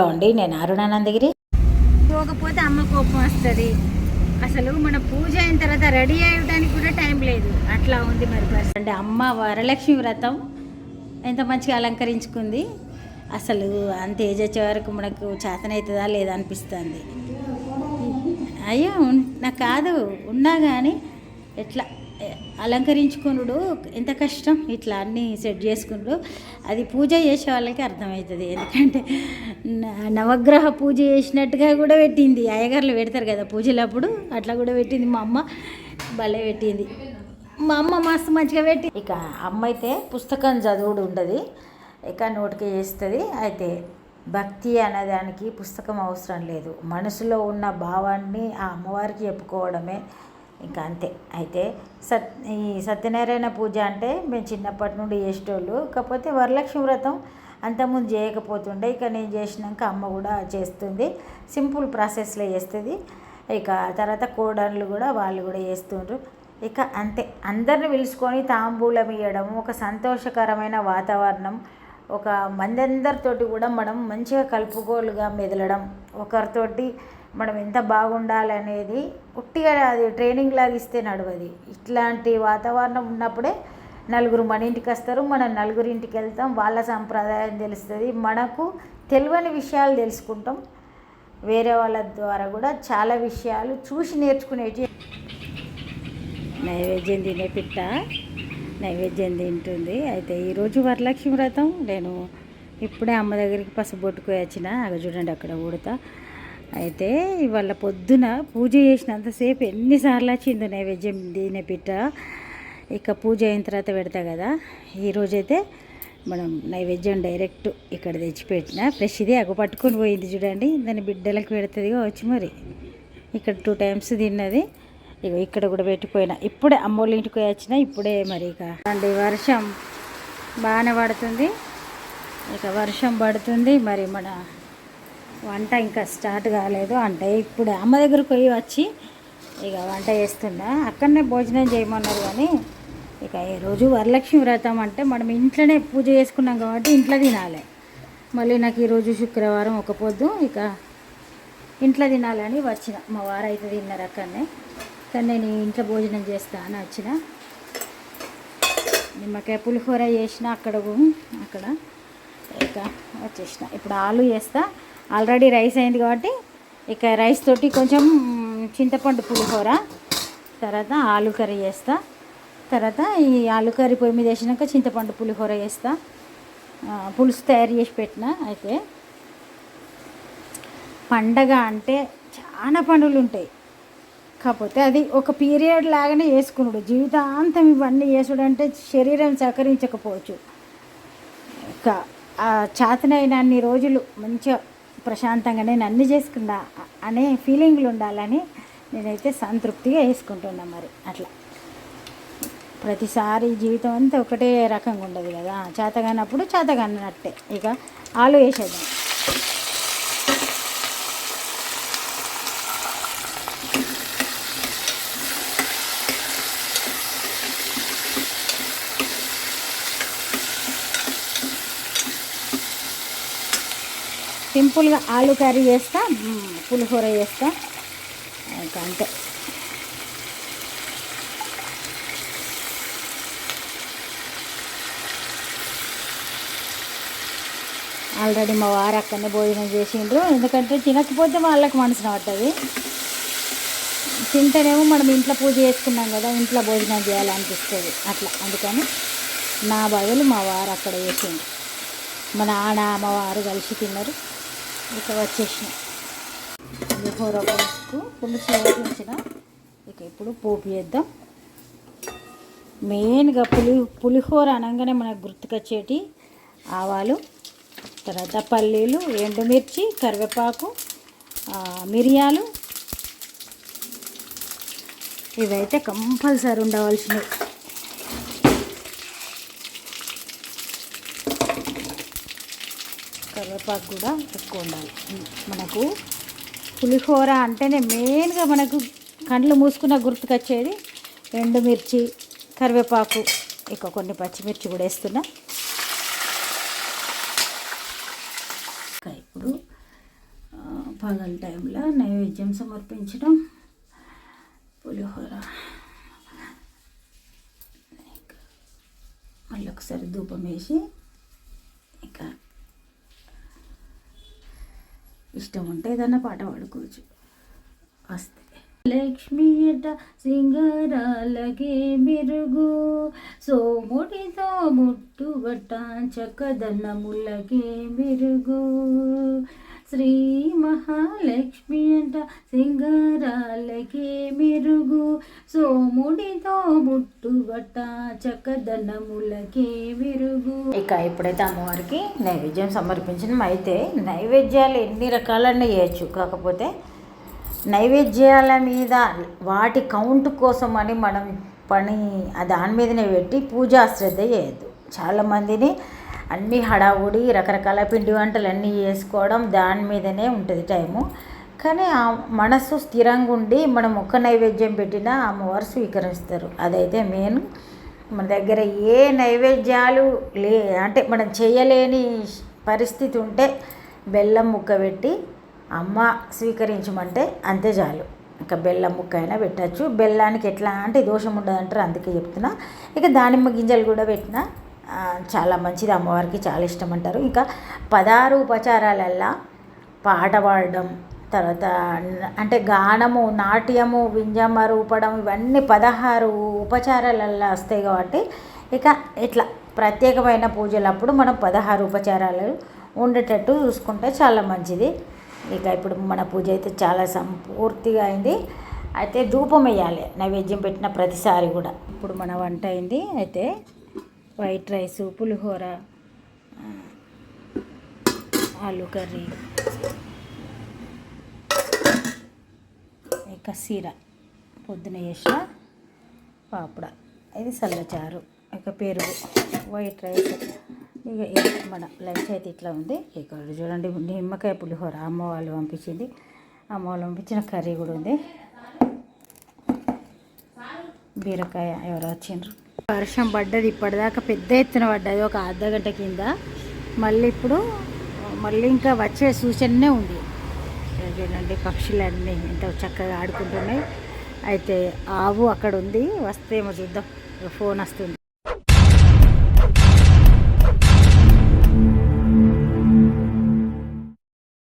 అండి నేను అరుణానందగిరి. పోకపోతే అమ్మ కోపం వస్తుంది. అసలు మన పూజ అయిన తర్వాత రెడీ అయ్యడానికి కూడా టైం లేదు. అట్లా ఉంది మరి అంటే అమ్మ వరలక్ష్మి వ్రతం ఎంత మంచిగా అలంకరించుకుంది. అసలు అంత ఏజ్ వచ్చే వరకు మనకు చేతనవుతుందా లేదా అనిపిస్తుంది. అయ్యో నాకు కాదు. ఉన్నా కానీ ఎట్లా అలంకరించుకునుడు ఎంత కష్టం ఇట్లా అన్నీ సెట్ చేసుకున్నాడు అది పూజ చేసే వాళ్ళకి అర్థమవుతుంది. ఎందుకంటే నవగ్రహ పూజ చేసినట్టుగా కూడా పెట్టింది. అయ్యగారులు పెడతారు కదా పూజలప్పుడు అట్లా కూడా పెట్టింది. మా అమ్మ భలే పెట్టింది. మా అమ్మ మస్తు మంచిగా పెట్టి ఇక అమ్మ అయితే పుస్తకం చదువుడు ఉండదు ఇక నోటికి చేస్తుంది. అయితే భక్తి అనేదానికి పుస్తకం అవసరం లేదు. మనసులో ఉన్న భావాన్ని ఆ అమ్మవారికి చెప్పుకోవడమే ఇంకా అంతే. అయితే సత్ ఈ సత్యనారాయణ పూజ అంటే మేము చిన్నప్పటి నుండి చేసేటోళ్ళు. కాకపోతే వరలక్ష్మి వ్రతం అంతకుముందు చేయకపోతుండే. ఇక నేను చేసినాక అమ్మ కూడా చేస్తుంది. సింపుల్ ప్రాసెస్లో చేస్తుంది. ఇక తర్వాత కోడళ్ళు కూడా వాళ్ళు కూడా చేస్తుండ్రు. ఇక అంతే. అందరిని పిలుచుకొని తాంబూలం ఇవ్వడం ఒక సంతోషకరమైన వాతావరణం ఒక మందందరితోటి కూడా మనం మంచిగా కలుపుకోలుగా మెదలడం ఒకరితోటి మనం ఎంత బాగుండాలి అనేది ఉట్టిగా అది ట్రైనింగ్ లాగా ఇస్తే నడవది. ఇట్లాంటి వాతావరణం ఉన్నప్పుడే నలుగురు మన ఇంటికి వస్తారు మనం నలుగురి ఇంటికి వెళ్తాం వాళ్ళ సంప్రదాయం తెలుస్తుంది. మనకు తెలియని విషయాలు తెలుసుకుంటాం. వేరే వాళ్ళ ద్వారా కూడా చాలా విషయాలు చూసి నేర్చుకునేవి నైవేద్యం తినే పిట్ట నైవేద్యం తింటుంది. అయితే ఈరోజు వరలక్ష్మి వ్రతం. నేను ఇప్పుడే అమ్మ దగ్గరికి పసుపు పసుబొట్టుకు వచ్చిన. అక్కడ చూడండి అక్కడ ఉడతా అయితే ఇవాళ పొద్దున పూజ చేసినంతసేపు ఎన్నిసార్లు వచ్చిందో నైవేద్యం తినే పిట్ట. ఇక పూజ అయిన తర్వాత పెడతా కదా. ఈరోజైతే మనం నైవేద్యం డైరెక్ట్ ఇక్కడ తెచ్చిపెట్టిన. ఫ్రెష్ ఇది అగ పట్టుకొని పోయింది చూడండి. దాని బిడ్డలకు పెడుతుంది వచ్చి మరి. ఇక్కడ టూ టైమ్స్ తిన్నది. ఇక ఇక్కడ కూడా పెట్టిపోయినా. ఇప్పుడే అమ్మోళ్ళ ఇంటికి వచ్చిన ఇప్పుడే మరి ఇక. అండి వర్షం బాగానే పడుతుంది. ఇక వర్షం పడుతుంది. మరి మన వంట ఇంకా స్టార్ట్ కాలేదు. అంటే ఇప్పుడు అమ్మ దగ్గరకు పోయి వచ్చి ఇక వంట చేస్తున్నా. అక్కడనే భోజనం చేయమన్నారు కానీ ఇక ఈ రోజు వరలక్ష్మి వ్రతం అంటే మనం ఇంట్లోనే పూజ చేసుకున్నాం కాబట్టి ఇంట్లో తినాలి. మళ్ళీ నాకు ఈరోజు శుక్రవారం ఒక పొద్దు ఇక ఇంట్లో తినాలని వచ్చిన. మా వారు అయితే తిన్నారు అక్కడనే. కానీ నేను ఇంట్లో భోజనం చేస్తా అని వచ్చిన. నిమ్మకాయ పులిహోర చేసిన అక్కడ అక్కడ ఇక వచ్చేసిన. ఇప్పుడు ఆలు చేస్తా. ఆల్రెడీ రైస్ అయింది కాబట్టి ఇక రైస్ తోటి కొంచెం చింతపండు పులిహోర తర్వాత ఆలు కర్రీ చేస్తా. తర్వాత ఈ ఆలు కర్రీ పొయ్యి మీద వేసినాక చింతపండు పులిహోర చేస్తా. పులుసు తయారు చేసి పెట్టిన అయితే. పండగ అంటే చాలా పనులు ఉంటాయి. కాకపోతే అది ఒక పీరియడ్ లాగానే వేసుకున్నాడు జీవితాంతం ఇవన్నీ చేసుడు అంటే శరీరం సహకరించకపోవచ్చు. ఇంకా ఆ చేతనైన అన్ని రోజులు మంచిగా ప్రశాంతంగా నేను అన్ని చేసుకున్నా అనే ఫీలింగ్లు ఉండాలని నేనైతే సంతృప్తిగా వేసుకుంటున్నా మరి అట్లా. ప్రతిసారి జీవితం అంతా ఒకటే రకంగా ఉండదు కదా చేతగానప్పుడు చేతగానట్టే. ఇక ఆలు వేసేద్దాం సింపుల్గా ఆలు కర్రీ చేస్తా పులిహోర చేస్తా. ఇంకా అంతే. ఆల్రెడీ మా వారు అక్కడనే భోజనం చేసిండ్రు. ఎందుకంటే తినకపోతే వాళ్ళకి మనసు పడుతుంది తింటేనేమో మనం ఇంట్లో పూజ చేసుకున్నాం కదా ఇంట్లో భోజనం చేయాలనిపిస్తుంది. అట్లా అందుకని నా బదులు మా వారు అక్కడ చేసిండ్రు. మా నాన్న మా వారు కలిసి తిన్నారు. ఇక వచ్చేసిన. పులిహోర పులుసుకు పులుసు వేయించిన ఇక ఇప్పుడు పోపు చేద్దాం. మెయిన్గా పులి పులిహోర అనగానే మనకు గుర్తుకొచ్చేటి ఆవాలు తర్వాత పల్లీలు ఎండుమిర్చి కరివేపాకు మిరియాలు. ఇవైతే కంపల్సరీ ఉండవలసినవి. కరివేపాకు కూడా ఎక్కువ ఉండాలి. మనకు పులిహోర అంటేనే మెయిన్గా మనకు కండ్లు మూసుకున్న గుర్తుకొచ్చేది ఎండుమిర్చి కరివేపాకు ఇక కొన్ని పచ్చిమిర్చి కూడా వేస్తున్నా. ఇంకా ఇప్పుడు పగల టైంలో నైవేద్యం సమర్పించడం. పులిహోర. మళ్ళీ ఒకసారి ధూపం వేసి ఇష్టం ఉంటే ఏదైనా పాట పాడుకోవచ్చు. వస్తే. లక్ష్మి అట సింగారాలకే మెరుగు సోముడితో ముట్టుబట్ట చక్కదన్నములకే మెరుగు. శ్రీ మహాలక్ష్మి అంట సింగారాలకే మెరుగు. సోముడితో బుట్టుబట్ట చక్కదనములకే మెరుగు. ఇక ఇప్పుడైతే అమ్మవారికి నైవేద్యం సమర్పించడం అయితే నైవేద్యాలు ఎన్ని రకాలన్నా చేయొచ్చు. కాకపోతే నైవేద్యాల మీద వాటి కౌంట్ కోసం అని మనం పని దాని మీదనే పెట్టి పూజా శ్రద్ధ చేయొద్దు. చాలామందిని అన్ని హడావుడి రకరకాల పిండి వంటలు అన్నీ చేసుకోవడం దాని మీదనే ఉంటుంది టైము. కానీ ఆ మనసు స్థిరంగా ఉండి మనం ఒక్క నైవేద్యం పెట్టినా అమ్మవారు స్వీకరిస్తారు. అదైతే మెయిన్. మన దగ్గర ఏ నైవేద్యాలు లే అంటే మనం చేయలేని పరిస్థితి ఉంటే బెల్లం ముక్క పెట్టి అమ్మ స్వీకరించమంటే అంతే చాలు. ఇంకా బెల్లం ముక్క అయినా పెట్టచ్చు. బెల్లానికి ఎట్లాంటి దోషం ఉండదు అంటారు అందుకే చెప్తున్నా. ఇక దానిమ్మ గింజలు కూడా పెట్టినా చాలా మంచిది. అమ్మవారికి చాలా ఇష్టం అంటారు ఇంకా పదహారు ఉపచారాలల్లా పాట పాడడం తర్వాత అంటే గానము నాట్యము వింజమ రూపడం ఇవన్నీ పదహారు ఉపచారాలల్లో వస్తాయి కాబట్టి ఇక ఇట్లా ప్రత్యేకమైన పూజలప్పుడు మనం పదహారు ఉపచారాలు ఉండేటట్టు చూసుకుంటే చాలా మంచిది. ఇక ఇప్పుడు మన పూజ అయితే చాలా సంపూర్తిగా అయింది. అయితే ధూపం వేయాలి. నైవేద్యం పెట్టిన ప్రతిసారి కూడా. ఇప్పుడు మన వంట అయింది. అయితే వైట్ రైస్ పులిహోర ఆలు కర్రీ ఇక సీర పొద్దున చేసిన పాపడ. ఇది చల్లచారు ఇక పెరుగు వైట్ రైస్ ఇక మన లంచ్ అయితే ఇట్లా ఉంది. ఇక్కడ చూడండి నిమ్మకాయ పులిహోర అమ్మ వాళ్ళు పంపించింది. అమ్మ వాళ్ళు పంపించిన కర్రీ కూడా ఉంది. బీరకాయ ఎవరు వచ్చిండ్రు. వర్షం పడ్డది ఇప్పటిదాకా పెద్ద ఎత్తున పడ్డది ఒక అర్ధ గంట కింద. మళ్ళీ ఇప్పుడు మళ్ళీ ఇంకా వచ్చే సూచననే ఉంది. చూడండి పక్షులన్నీ ఎంత చక్కగా ఆడుకుంటున్నాయి. అయితే ఆవు అక్కడ ఉంది వస్తేమో చూద్దాం. ఫోన్ వస్తుంది.